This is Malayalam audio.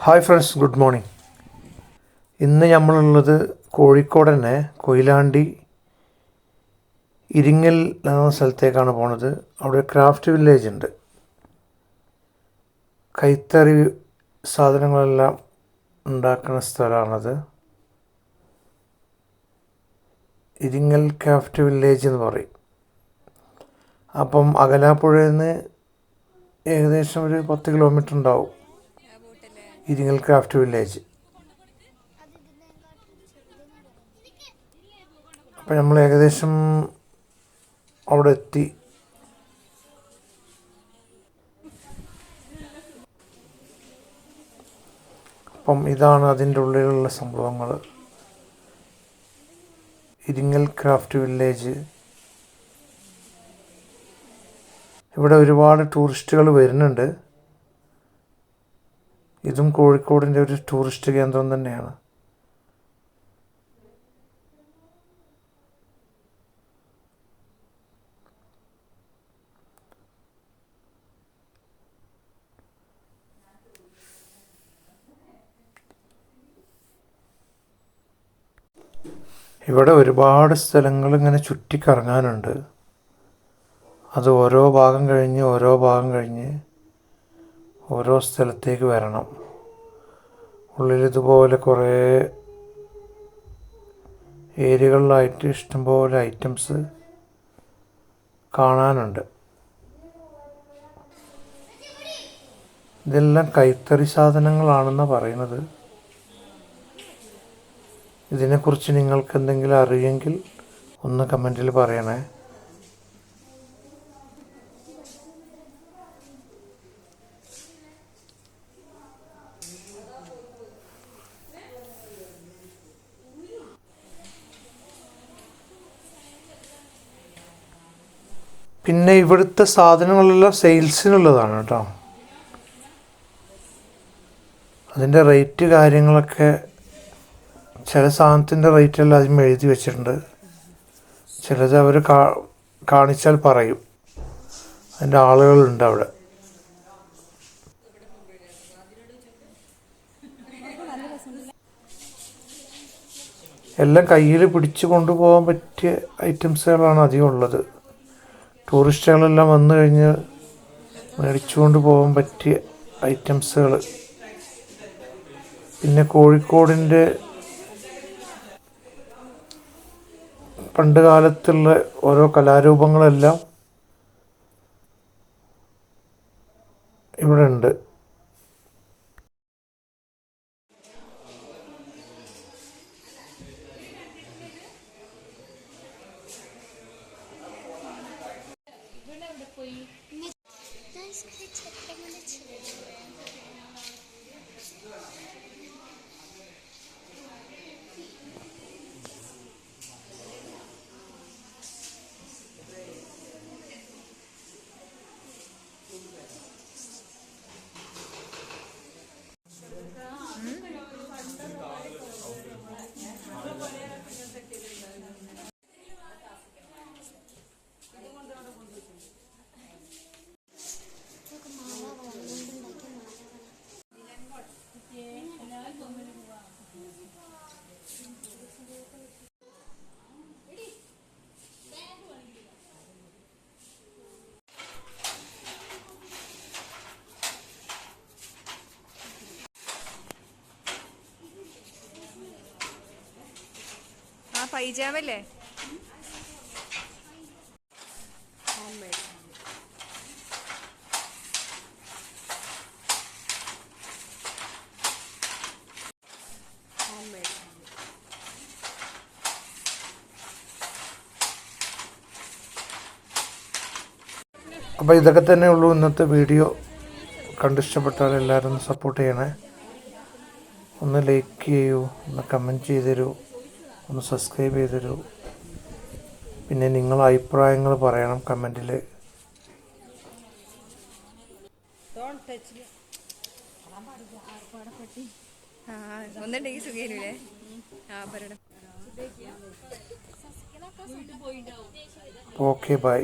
Hi friends good morning. ഇന്ന് നമ്മളുള്ളത് കോഴിക്കോട് തന്നെ കൊയിലാണ്ടി ഇരിങ്ങൽ എന്ന സ്ഥലത്തേക്കാണ് പോണത്. അവിടെ ക്രാഫ്റ്റ് വില്ലേജ് ഉണ്ട്. കൈത്തറി സാധനങ്ങളെല്ലാം ഉണ്ടാക്കുന്ന സ്ഥലമാണത്. ഇരിങ്ങൽ ക്രാഫ്റ്റ് വില്ലേജ് എന്ന് പറയും. അപ്പം അകലാപ്പുഴയിൽ നിന്ന് ഏകദേശം ഒരു പത്ത് കിലോമീറ്റർ ഉണ്ടാവും. Iringal craft village. അപ്പം നമ്മൾ ഏകദേശം അവിടെ എത്തി. അപ്പം ഇതാണ് അതിന്റെ ഉള്ളിലുള്ള സംഭവങ്ങൾ. Iringal craft village. ഇവിടെ ഒരുപാട് ടൂറിസ്റ്റുകൾ വരുന്നുണ്ട്. ഇതും കോഴിക്കോടിന്റെ ഒരു ടൂറിസ്റ്റ് കേന്ദ്രം തന്നെയാണ്. ഇവിടെ ഒരുപാട് സ്ഥലങ്ങൾ ഇങ്ങനെ ചുറ്റിക്കറങ്ങാനുണ്ട്. അത് ഓരോ ഭാഗം കഴിഞ്ഞ് ഓരോ ഭാഗം കഴിഞ്ഞ് ഓരോ സ്ഥലത്തേക്ക് വരണം. ഉള്ളിലിതുപോലെ കുറേ ഏരിയകളിലായിട്ട് ഇഷ്ടംപോലെ ഐറ്റംസ് കാണാനുണ്ട്. ഇതെല്ലാം കൈത്തറി സാധനങ്ങളാണെന്നാണ് പറയുന്നത്. ഇതിനെക്കുറിച്ച് നിങ്ങൾക്ക് എന്തെങ്കിലും അറിയെങ്കിൽ ഒന്ന് കമന്റിൽ പറയണേ. പിന്നെ ഇവിടുത്തെ സാധനങ്ങളെല്ലാം സെയിൽസിനുള്ളതാണ് കേട്ടോ. അതിന്റെ റേറ്റ് കാര്യങ്ങളൊക്കെ ചില സാധനത്തിന്റെ റേറ്റ് എല്ലാം അതിന് എഴുതി വെച്ചിട്ടുണ്ട്. ചിലത് അവർ കാ കാണിച്ചാൽ പറയും. അതിന്റെ ആളുകളുണ്ട് അവിടെ. എല്ലാം കയ്യിൽ പിടിച്ചു കൊണ്ടുപോകാൻ പറ്റിയ ഐറ്റംസുകളാണ് അധികം ഉള്ളത്. ടൂറിസ്റ്റുകളെല്ലാം വന്നു കഴിഞ്ഞ് മേടിച്ചുകൊണ്ട് പോകാൻ പറ്റിയ ഐറ്റംസുകൾ. പിന്നെ കോഴിക്കോടിന്റെ പണ്ട് കാലത്തുള്ള ഓരോ കലാരൂപങ്ങളെല്ലാം ഇവിടെ ഉണ്ട് പൈജാമല്ലേ അപ്പോൾ ഇതൊക്കെ തന്നെ ഉള്ളൂ ഇന്നത്തെ വീഡിയോ. കണ്ടിഷ്ടപ്പെട്ടാൽ എല്ലാവരും സപ്പോർട്ട് ചെയ്യണേ. ഒന്ന് ലൈക്ക് ചെയ്യൂ ഒന്ന് കമന്റ് ചെയ്തു ഒന്ന് സബ്സ്ക്രൈബ് ചെയ്ത് തരൂ പിന്നെ നിങ്ങൾ അഭിപ്രായങ്ങൾ പറയണം കമന്റിൽ ഒന്നുണ്ടെങ്കിൽ ഓക്കെ ബൈ